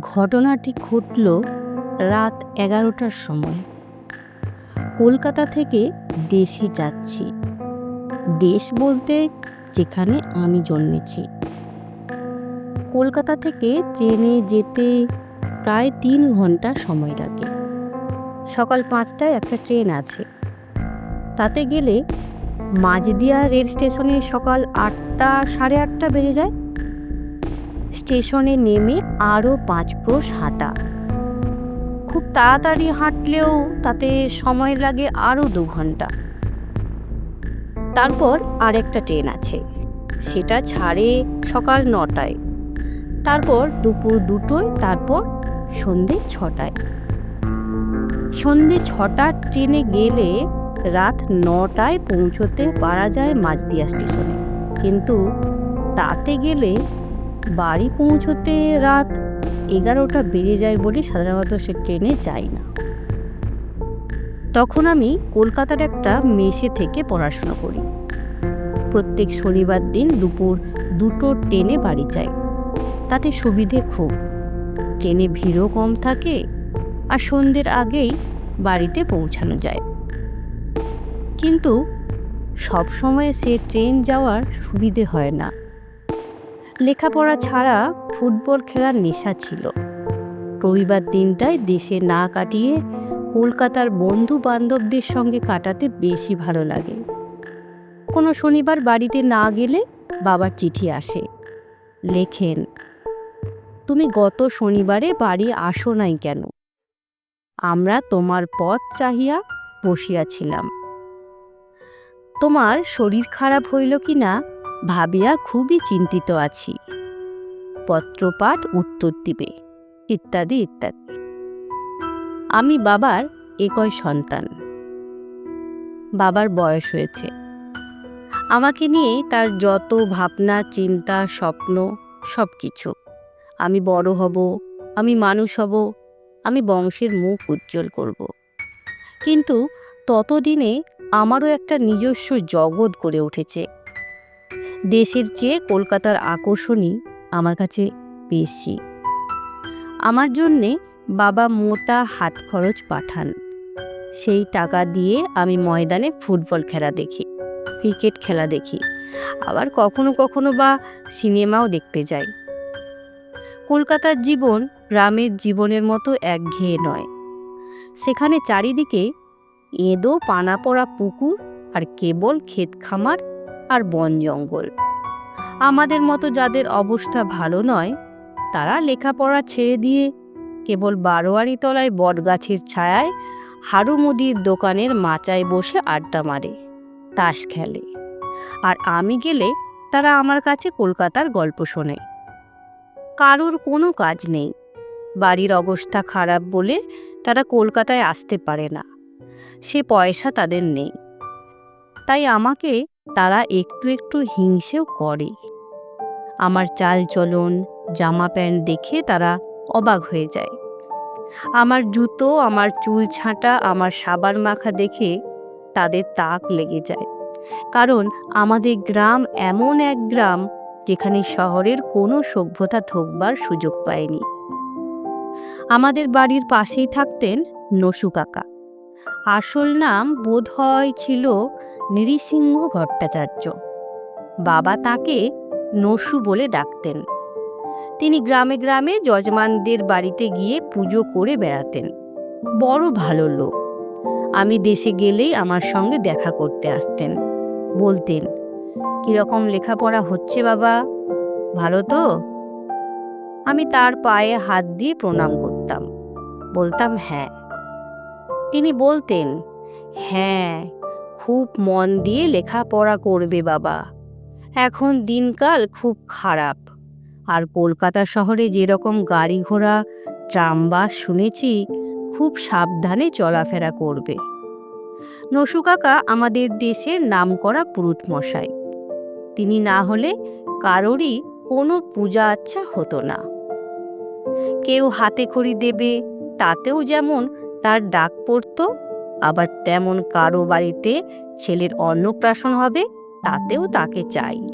ঘটনাটি ঘটল রাত এগারোটার সময়। কলকাতা থেকে দেশে যাচ্ছি। দেশ বলতে যেখানে আমি জন্মেছি। কলকাতা থেকে ট্রেনে যেতে প্রায় তিন ঘণ্টা সময় লাগে। সকাল পাঁচটায় একটা ট্রেন আছে। তাতে গেলে মাঝদিয়া রেল স্টেশনে সকাল আটটা, সাড়ে আটটা বেজে যায়। স্টেশনে নেমে আরও পাঁচ ক্রোশ হাঁটা। খুব তাড়াতাড়ি হাঁটলেও তাতে সময় লাগে আরও দু ঘণ্টা। তারপর আরেকটা ট্রেন আছে। সেটা ছাড়ে সকাল নটায়। তারপর দুপুর দুটোয়, তারপর সন্ধে ছটায়। সন্ধে ছটার ট্রেনে গেলে রাত নটায় পৌঁছতে পারা যায় মাঝদিয়া স্টেশনে। কিন্তু তাতে গেলে বাড়ি পৌঁছতে রাত এগারোটা বেজে যায় বলে সাধারণত সে ট্রেনে যাই না। তখন আমি কলকাতার একটা মেসে থেকে পড়াশোনা করি। প্রত্যেক শনিবার দিন দুপুর দুটো ট্রেনে বাড়ি যাই। তাতে সুবিধে খুব। ট্রেনে ভিড়ও কম থাকে আর সন্ধ্যের আগেই বাড়িতে পৌঁছানো যায়। কিন্তু সব সময় সে ট্রেন যাওয়ার সুবিধে হয় না। লেখাপড়া ছাড়া ফুটবল খেলার নেশা ছিল। রবিবার দিনটায় দেশে না কাটিয়ে কলকাতার বন্ধু বান্ধবদের সঙ্গে কাটাতে বেশি ভালো লাগে। কোনো শনিবার বাড়িতে না গেলে বাবার চিঠি আসে, লেখেন, তুমি গত শনিবারে বাড়ি আসো নাই কেন? আমরা তোমার পথ চাহিয়া বসিয়াছিলাম। তোমার শরীর খারাপ হইল কি না ভাবিয়া খুবই চিন্তিত আছি। পত্রপাঠ উত্তর দিবে, ইত্যাদি ইত্যাদি। আমি বাবার একই সন্তান। বাবার বয়স হয়েছে। আমাকে নিয়ে তার যত ভাবনা, চিন্তা, স্বপ্ন সব কিছু আমি বড় হব, আমি মানুষ হব, আমি বংশের মুখ উজ্জ্বল করব। কিন্তু ততদিনে আমারও একটা নিজস্ব জগৎ গড়ে উঠেছে। দেশের চেয়ে কলকাতার আকর্ষণই আমার কাছে বেশি। আমার জন্যে বাবা মোটা হাত খরচ পাঠান। সেই টাকা দিয়ে আমি ময়দানে ফুটবল খেলা দেখি, ক্রিকেট খেলা দেখি, আবার কখনো কখনো বা সিনেমাও দেখতে যাই। কলকাতার জীবন গ্রামের জীবনের মতো একঘেয়ে নয়। সেখানে চারিদিকে এঁদো, পানা পড়া পুকুর আর কেবল ক্ষেত খামার আর বন জঙ্গল। আমাদের মতো যাদের অবস্থা ভালো নয়, তারা লেখাপড়া ছেড়ে দিয়ে কেবল বারোয়ারি তলায় বটগাছের ছায়ায় হাড়ু মুদির দোকানের মাচায় বসে আড্ডা মারে, তাস খেলে। আর আমি গেলে তারা আমার কাছে কলকাতার গল্প শোনে। কারোর কোনো কাজ নেই। বাড়ির অবস্থা খারাপ বলে তারা কলকাতায় আসতে পারে না। সে পয়সা তাদের নেই। তাই আমাকে তারা একটু একটু হিংসেও করে। আমার চাল চলন, জামা প্যান্ট দেখে তারা অবাক হয়ে যায়। আমার জুতো, আমার চুল ছাঁটা, আমার সাবান মাখা দেখে তাদের তাক লেগে যায়। কারণ আমাদের গ্রাম এমন এক গ্রাম যেখানে শহরের কোনো সভ্যতা ঢোকবার সুযোগ পায়নি। আমাদের বাড়ির পাশেই থাকতেন নসু কাকা। আসল নাম বোধহয় ছিল নৃসিংহ ভট্টাচার্য। বাবা তাকে নসু বলে ডাকতেন। তিনি গ্রামে গ্রামে যজমানদের বাড়িতে গিয়ে পুজো করে বেড়াতেন। বড় ভালো লোক। আমি দেশে গেলেই আমার সঙ্গে দেখা করতে আসতেন। বলতেন, কীরকম লেখাপড়া হচ্ছে বাবা? ভালো তো? আমি তার পায়ে হাত দিয়ে প্রণাম করতাম। বলতাম হ্যাঁ। তিনি বলতেন হ্যাঁ। খুব মন দিয়ে লেখাপড়া করবে বাবা। এখন দিনকাল খুব খারাপ। আর কলকাতা শহরে যেরকম গাড়ি ঘোড়া ট্রাম বাস শুনেছি, খুব সাবধানে চলাফেরা করবে। নসু কাকা আমাদের দেশের নামকরা পুরুত মশাই তিনি না হলে কারোরই কোনো পূজা আচ্ছা হতো না। কেউ হাতে খড়ি দেবে, তাতেও যেমন তার ডাক পড়তো আবার তেমন কারও বাড়িতে ছেলের অন্নপ্রাশন হবে, তাতেও তাকে চাই।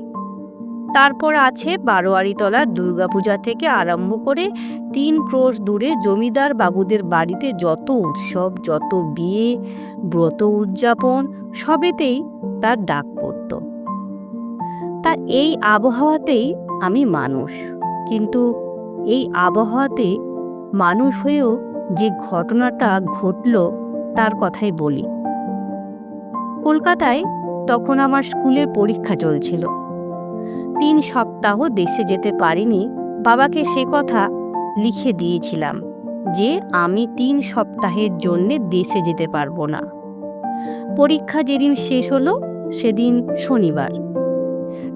তারপর আছে বারোয়ারিতলা দুর্গাপূজা থেকে আরম্ভ করে তিন ক্রোশ দূরে জমিদার বাবুদের বাড়িতে যত উৎসব, যত বিয়ে, ব্রত উদযাপন, সবেতেই তার ডাক পড়ত। তা এই আবহাওয়াতেই আমি মানুষ। কিন্তু এই আবহাওয়াতে মানুষ হয়েও যে ঘটনাটা ঘটল তার কথাই বলি। কলকাতায় তখন আমার স্কুলের পরীক্ষা চলছিল। তিন সপ্তাহ দেশে যেতে পারিনি, বাবাকে সে কথা লিখে দিয়েছিলাম যে, আমি তিন সপ্তাহের জন্যে দেশে যেতে পারব না। পরীক্ষা যেদিন শেষ হলো, সেদিন শনিবার।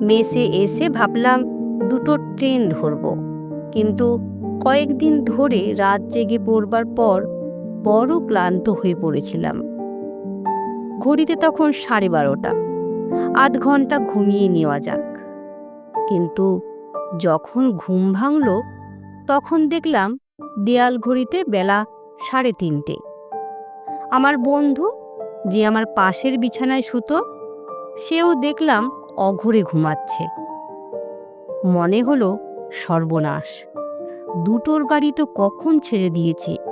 মেসে এসে ভাবলাম, দুটো ট্রেন ধরব। কিন্তু কয়েকদিন ধরে রাত জেগে পড়বার পর বড় ক্লান্ত হয়ে পড়েছিলাম। ঘড়িতে তখন সাড়ে বারোটা। আধ ঘণ্টা ঘুমিয়ে নেওয়া যাক। কিন্তু যখন ঘুম ভাঙল, তখন দেখলাম দেয়াল ঘড়িতে বেলা সাড়ে তিনটে। আমার বন্ধু, যে আমার পাশের বিছানায় শুতো, সেও দেখলাম অঘরে ঘুমাচ্ছে। মনে হলো সর্বনাশ। দুটোর গাড়ি তো কখন ছেড়ে দিয়েছে?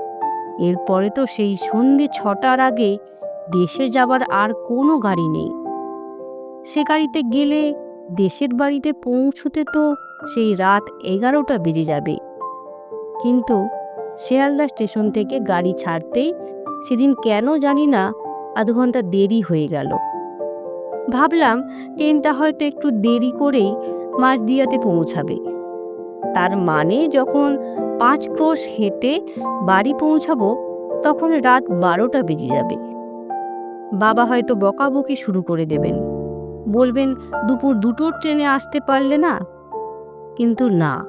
এরপরে তো সেই সন্ধে ছটার আগে দেশে যাবার আর কোনো গাড়ি নেই। সে গাড়িতে গেলে দেশের বাড়িতে পৌঁছতে তো সেই রাত এগারোটা বেজে যাবে। কিন্তু শেয়ালদা স্টেশন থেকে গাড়ি ছাড়তেই সেদিন কেন জানি না আধ ঘণ্টা দেরি হয়ে গেল। ভাবলাম ট্রেনটা হয়তো একটু দেরি করেই মাঝদিয়াতে পৌঁছাবে। তার মানে যখন পাঁচ ক্রোশ হেঁটে বাড়ি পৌঁছাবো, তখন রাত বারোটা বেজে যাবে। বাবা হয়তো বকাবকি শুরু করে দেবেন। বলবেন, দুপুর দুটোর ট্রেনে আসতে পারলে না? কিন্তু না।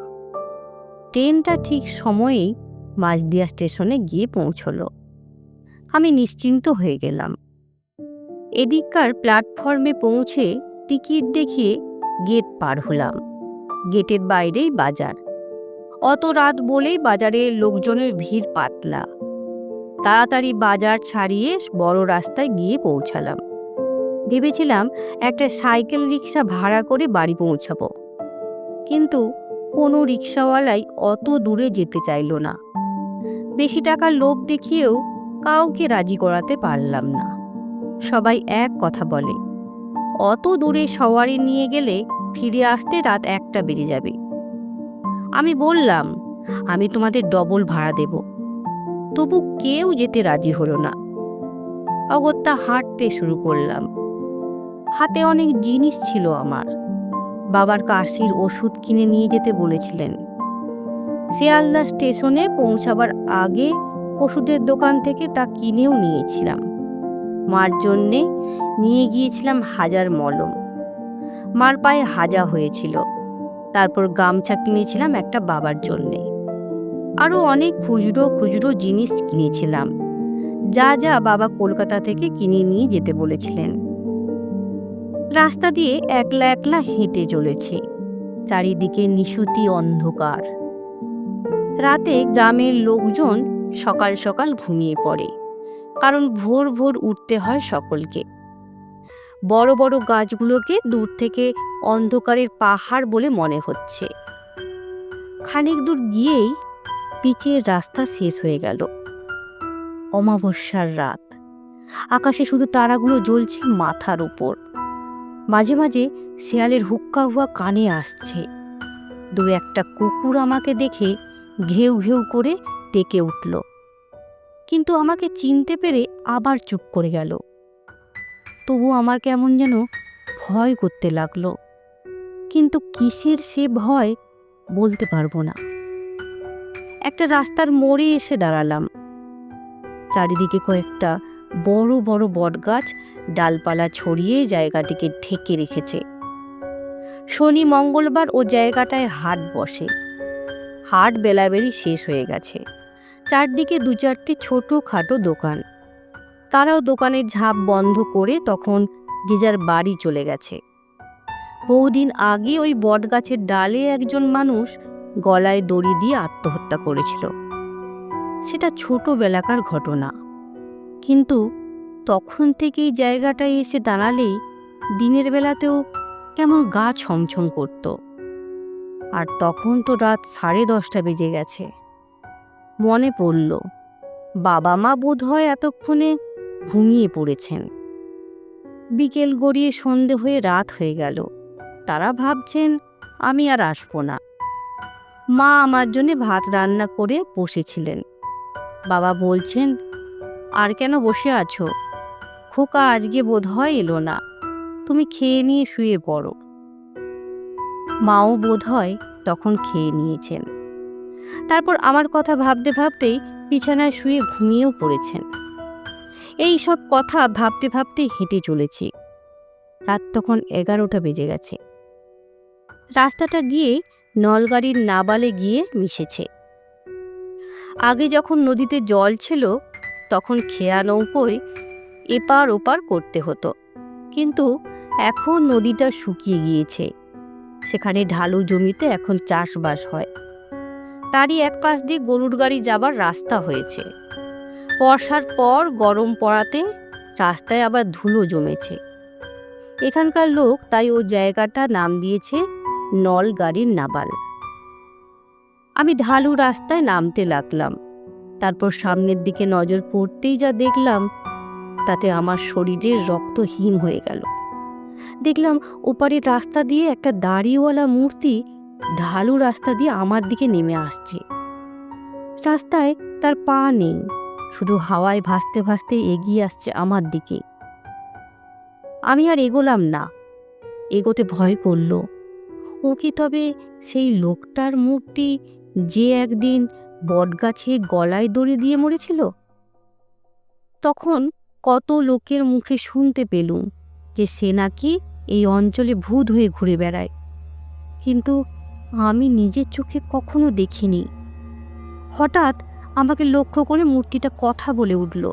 ট্রেনটা ঠিক সময়েই মাঝদিয়া স্টেশনে গিয়ে পৌঁছলো। আমি নিশ্চিন্ত হয়ে গেলাম। এদিককার প্ল্যাটফর্মে পৌঁছে টিকিট দেখিয়ে গেট পার হলাম। গেটের বাইরেই বাজার। অত রাত বলেই বাজারে লোকজনের ভিড় পাতলা। তাড়াতাড়ি বাজার ছাড়িয়ে বড় রাস্তায় গিয়ে পৌঁছালাম। ভেবেছিলাম একটা সাইকেল রিক্সা ভাড়া করে বাড়ি পৌঁছাবো। কিন্তু কোনো রিক্সাওয়ালাই অত দূরে যেতে চাইল না। বেশি টাকার লোভ দেখিয়েও কাউকে রাজি করাতে পারলাম না। সবাই এক কথা বলে, অত দূরে সওয়ারি নিয়ে গেলে ফিরে আসতে রাত একটা বেজে যাবে। আমি বললাম, আমি তোমাদের ডবল ভাড়া দেব। তবু কেউ যেতে রাজি হলো না। অগত্যা হাঁটতে শুরু করলাম। হাতে অনেক জিনিস ছিল আমার। বাবার কাশির ওষুধ কিনে নিয়ে যেতে বলেছিলেন। শিয়ালদা স্টেশনে পৌঁছাবার আগে ওষুধের দোকান থেকে তা কিনেও নিয়েছিলাম। মার জন্যে নিয়ে গিয়েছিলাম হাজার মলম। মার পায়ে হাজা হয়েছিল। তারপর গামছা কিনেছিলাম একটা বাবার জন্যে। আরও অনেক খুচরো খুচরো জিনিস কিনেছিলাম। যা যা বাবা কলকাতা থেকে কিনে নিয়ে যেতে বলেছিলেন। রাস্তা দিয়ে একলা একলা হেঁটে চলেছে। চারিদিকে নিশুতি অন্ধকার। রাতে গ্রামের লোকজন সকাল সকাল ঘুমিয়ে পড়ে। কারণ ভোর ভোর উঠতে হয় সকলকে। বড় বড় গাছগুলোকে দূর থেকে অন্ধকারের পাহাড় বলে মনে হচ্ছে। খানিক দূর গিয়েই পিচের রাস্তা শেষ হয়ে গেল। অমাবস্যার রাত। আকাশে শুধু তারাগুলো জ্বলছে মাথার উপর। মাঝে মাঝে শেয়ালের হুক্কা হুয়া কানে আসছে। দু একটা কুকুর আমাকে দেখে ঘেউ ঘেউ করে ডেকে উঠল। কিন্তু আমাকে চিনতে পেরে আবার চুপ করে গেল। তবু আমার কেমন যেন ভয় করতে লাগল। কিন্তু কিসের সে ভয় বলতে পারব না। একটা রাস্তার মোড়ে এসে দাঁড়ালাম। চারিদিকে কয়েকটা বড় বড় বটগাছ ডালপালা ছড়িয়ে জায়গাটিকে ঢেকে রেখেছে। শনি মঙ্গলবার ও জায়গাটায় হাট বসে। হাট বেলাবেলি শেষ হয়ে গেছে। চারদিকে দু চারটে ছোটো খাটো দোকান। তারাও দোকানের ঝাঁপ বন্ধ করে তখন যে যার বাড়ি চলে গেছে। বহুদিন আগে ওই বটগাছের ডালে একজন মানুষ গলায় দড়ি দিয়ে আত্মহত্যা করেছিল। সেটা ছোটবেলাকার ঘটনা। কিন্তু তখন থেকেই জায়গাটায় এসে দাঁড়ালেই দিনের বেলাতেও কেমন গা ছমছম করতো। আর তখন তো রাত সাড়ে দশটা বেজে গেছে। মনে পড়ল, বাবা মা বোধ হয় এতক্ষণে ঘুমিয়ে পড়েছেন। বিকেল গড়িয়ে সন্ধে হয়ে রাত হয়ে গেল। তারা ভাবছেন, আমি আর আসব না। মা আমার জন্যে ভাত রান্না করে বসেছিলেন। বাবা বলছেন, আর কেন বসে আছো? খোকা আজকে বোধ হয় এলো না। তুমি খেয়ে নিয়ে শুয়ে পড়ো। মাও বোধ হয় তখন খেয়ে নিয়েছেন। তারপর আমার কথা ভাবতে ভাবতেই বিছানায় শুয়ে ঘুমিয়েও পড়েছেন। এই সব কথা ভাবতে ভাবতে হেঁটে চলেছি। রাত তখন এগারোটা বেজে গেছে। রাস্তাটা গিয়ে নলগাড়ির নাবালে গিয়ে মিশেছে। আগে যখন নদীতে জল ছিল, তখন খেয়া নৌকোয় এপার ওপার করতে হতো। কিন্তু এখন নদীটা শুকিয়ে গিয়েছে। সেখানে ঢালু জমিতে এখন চাষবাস হয়। তারই এক পাশ দিয়ে গরুর গাড়ি যাবার রাস্তা হয়েছে। বর্ষার পর গরম পড়াতে রাস্তায় আবার ধুলো জমেছে। এখানকার লোক তাই ও জায়গাটা নাম দিয়েছে নল গাড়ির নাবাল। আমি ঢালু রাস্তায় নামতে লাগলাম। তারপর সামনের দিকে নজর পড়তেই যা দেখলাম, তাতে আমার শরীরের রক্ত হিম হয়ে গেল। দেখলাম ওপারের রাস্তা দিয়ে একটা দাড়িওয়ালা মূর্তি ঢালু রাস্তা দিয়ে আমার দিকে নেমে আসছে। রাস্তায় তার পা নেই। শুধু হাওয়ায় ভাসতে ভাসতে এগিয়ে আসছে আমার দিকে। আমি আর এগোলাম না। এগোতে ভয় করল। ও কি তবে সেই লোকটার মূর্তি যে একদিন বটগাছে গলায় দড়ি দিয়ে মরেছিল? তখন কত লোকের মুখে শুনতে পেলুম যে সে নাকি এই অঞ্চলে ভূত হয়ে ঘুরে বেড়ায়। কিন্তু আমি নিজের চোখে কখনো দেখিনি। হঠাৎ আমাকে লক্ষ্য করে মূর্তিটা কথা বলে উঠল।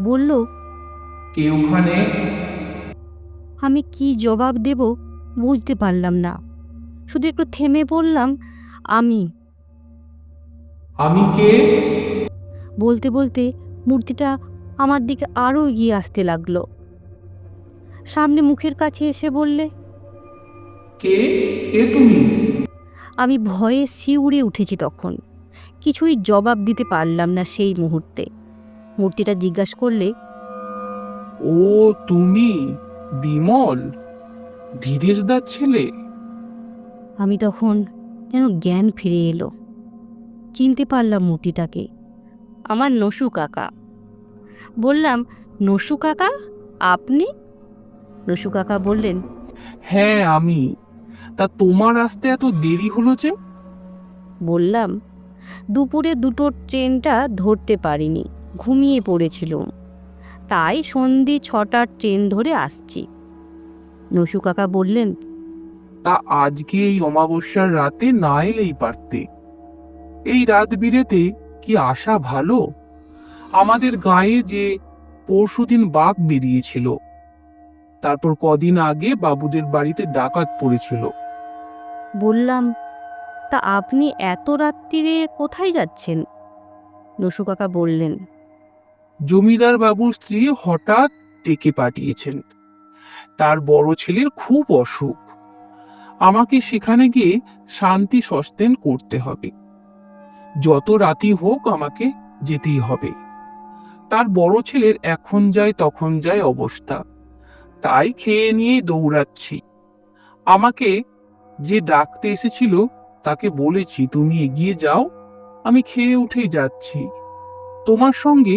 বলল কে ওখানে? আমি কি জবাব দেব বুঝতে পারলাম না। শুধু একটু থেমে বললাম আমি। আমি কে? বলতে বলতে মূর্তিটা আমার দিকে আরও এগিয়ে আসতে লাগল। সামনে মুখের কাছে এসে বললে কে? কে তুমি? আমি ভয়ে শিউরে উঠেছি তখন। কিছুই জবাব দিতে পারলাম না সেই মুহূর্তে। মূর্তিটা জিজ্ঞাসা করলে ও তুমি বিমল ধীরেশ দার ছেলে? আমি তখন যেন জ্ঞান ফিরে এলো। চিনতে পারলাম মূর্তিটাকে। আমার নসু কাকা। বললাম নসু কাকা আপনি? নসু কাকা বললেন হ্যাঁ আমি। তা তোমার আসতে এত দেরি হলো যে? বললাম দুপুরে দুটো ট্রেনটা ধরতে পারিনি ঘুমিয়ে পড়েছিলুম। তাই সন্ধে ছটার ট্রেন ধরে আসছি। নসু কাকা বললেন তা আজকে এই অমাবস্যার রাতে না এলেই পারতে। এই রাত বিরেতে কি আসা ভালো? আমাদের গায়ে যে পরশুদিন বাঘ বেরিয়েছিল। তারপর কদিন আগে বাবুদের বাড়িতে ডাকাত পড়েছিল। বললাম তা আপনি এত রাত্রিরে কোথায় যাচ্ছেন? নসু কাকা বললেন, জমিদার বাবুর স্ত্রী হঠাৎ ডেকে পাঠিয়েছেন। তার বড় ছেলের খুব অসুখ। আমাকে সেখানে গিয়ে শান্তি সস্তেন করতে হবে। যত রাতি হোক আমাকে যেতেই হবে। তার বড় ছেলের এখন যায় তখন যায় অবস্থা। তাই খেয়ে নিয়ে দৌড়াচ্ছি। আমাকে যে ডাকতে এসেছিল তাকে বলেছি তুমি এগিয়ে যাও আমি খেয়ে উঠেই যাচ্ছি। তোমার সঙ্গে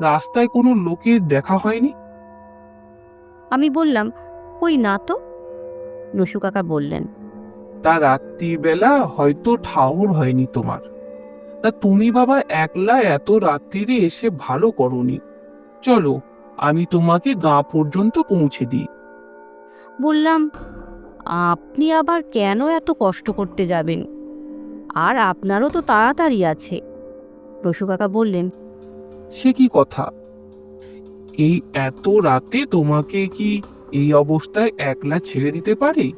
রাস্তায় কোনো লোকের দেখা হয়নি? আমি বললাম কই না তো? নসু কাকা বললেন তা রাত্রিবেলা হয়তো ঠাউর হয়নি তোমার। তা তুমি বাবা একলা এত রাত্রিরে এসে ভালো করনি। চলো আমি তোমাকে গা পর্যন্ত পৌঁছে দিই। বললাম আপনি আবার কেন এত কষ্ট করতে যাবেন? আর আপনারও তো তাড়াতাড়ি আছে। রসু কাকা বললেন সে কি কথা? এই এত রাতে তোমাকে কি এই অবস্থায় একলা ছেড়ে দিতে পারে?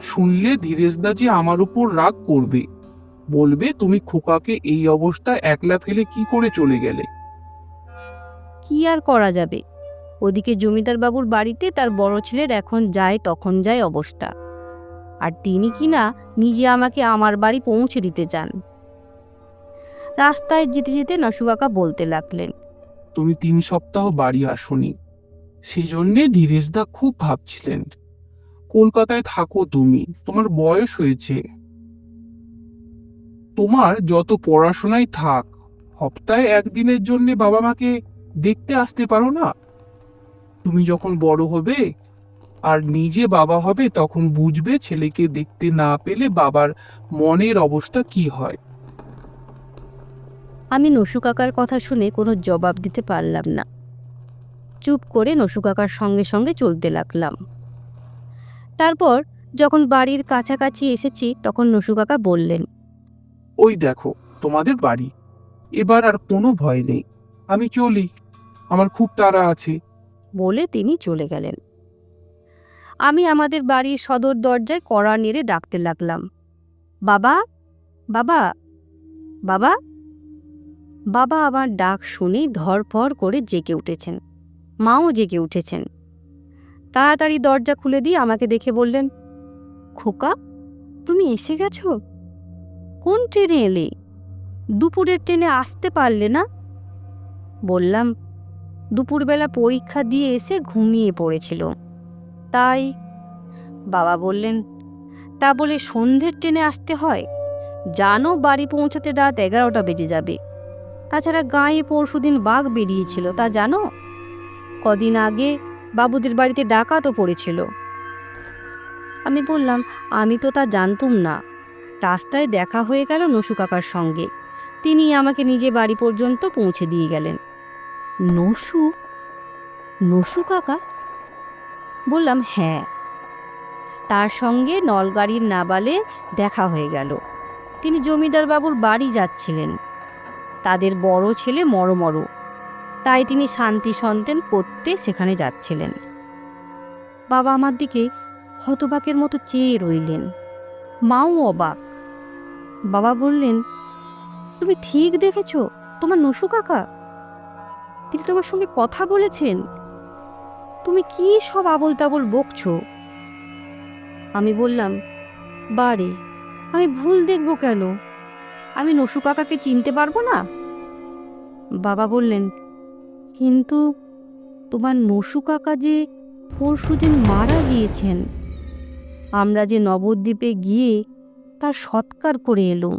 শুনলে ধীরেশদা যে আমার উপর রাগ করবে। বলবে তুমি খোকাকে এই অবস্থায় একলা ফেলে কি করে চলে গেলে? কি আর করা যাবে? ওদিকে জমিদার বাবুর বাড়িতে তার বড় ছেলের এখন যায় তখন যায় অবস্থা। আর তিনি কিনা নিজে আমাকে আমার বাড়ি পৌঁছে দিতে চান। রাস্তায় যেতে যেতে নসুকাকা বলতে লাগলেন, তুমি তিন সপ্তাহ বাড়ি আসনি। সেই জন্যে ধীরেশদা খুব ভাবছিলেন। কলকাতায় থাকো তুমি, তোমার বয়স হয়েছে। তোমার যত পড়াশোনাই থাক, সপ্তাহে একদিনের জন্য বাবা মাকে দেখতে আসতে পারো না? তুমি যখন বড় হবে আর নিজে বাবা হবে তখন বুঝবে ছেলেকে দেখতে না পেলে বাবার মনের অবস্থা কি হয়। আমি নসু কাকার কথা শুনে কোনো জবাব দিতে পারলাম না। চুপ করে নসু কাকার সঙ্গে সঙ্গে চলতে লাগলাম। তারপর যখন বাড়ির কাছাকাছি এসেছি তখন নসু কাকা বললেন ওই দেখো তোমাদের বাড়ি। এবার আর কোনো ভয় নেই। আমি চলি। আমার খুব তাড়া আছে। বলে তিনি চলে গেলেন। আমি আমাদের বাড়ির সদর দরজায় কড়া নেড়ে ডাকতে লাগলাম। বাবা বাবা বাবা। বাবা আমার ডাক শুনেই ধরফর করে জেগে উঠেছেন। মাও জেগে উঠেছেন। তাড়াতাড়ি দরজা খুলে দিয়ে আমাকে দেখে বললেন, খোকা, তুমি এসে গেছো? কোন ট্রেনে এলে? দুপুরের ট্রেনে আসতে পারলে না? বললাম দুপুরবেলা পরীক্ষা দিয়ে এসে ঘুমিয়ে পড়েছিল। তাই বাবা বললেন, তা বলে সন্ধ্যের ট্রেনে আসতে হয়? জানো বাড়ি পৌঁছাতে রাত এগারোটা বেজে যাবে। তাছাড়া গাঁয়ে পরশুদিন বাঘ বেরিয়েছিল, তা জানো? কদিন আগে বাবুদের বাড়িতে ডাকাতও পড়েছিল। আমি বললাম, আমি তো তা জানতুম না। রাস্তায় দেখা হয়ে গেল নসু কাকার সঙ্গে। তিনি আমাকে নিজে বাড়ি পর্যন্ত পৌঁছে দিয়ে গেলেন। নসু? নসু কাকা? বললাম হ্যাঁ। তার সঙ্গে নলগাড়ির নাবালে দেখা হয়ে গেল। তিনি জমিদার বাবুর বাড়ি যাচ্ছিলেন। তাদের বড় ছেলে মরমর। তাই তিনি শান্তি সন্তান করতে সেখানে যাচ্ছিলেন। বাবা আমার দিকে হতবাকের মতো চেয়ে রইলেন। মাও অবাক। বাবা বললেন, তুমি ঠিক দেখেছ? তোমার নসু কাকা? তিনি তোমার সঙ্গে কথা বলেছেন? তুমি কি সব আবল তাবল বকছো? আমি বললাম, বারে, আমি ভুল দেখব কেন? আমি নসু কাকাকে চিনতে পারব না? বাবা বললেন, কিন্তু তোমার নসু কাকা যে পরশুদিন মারা গিয়েছেন, আমরা যে নবদ্বীপে গিয়ে তার সৎকার করে এলুম।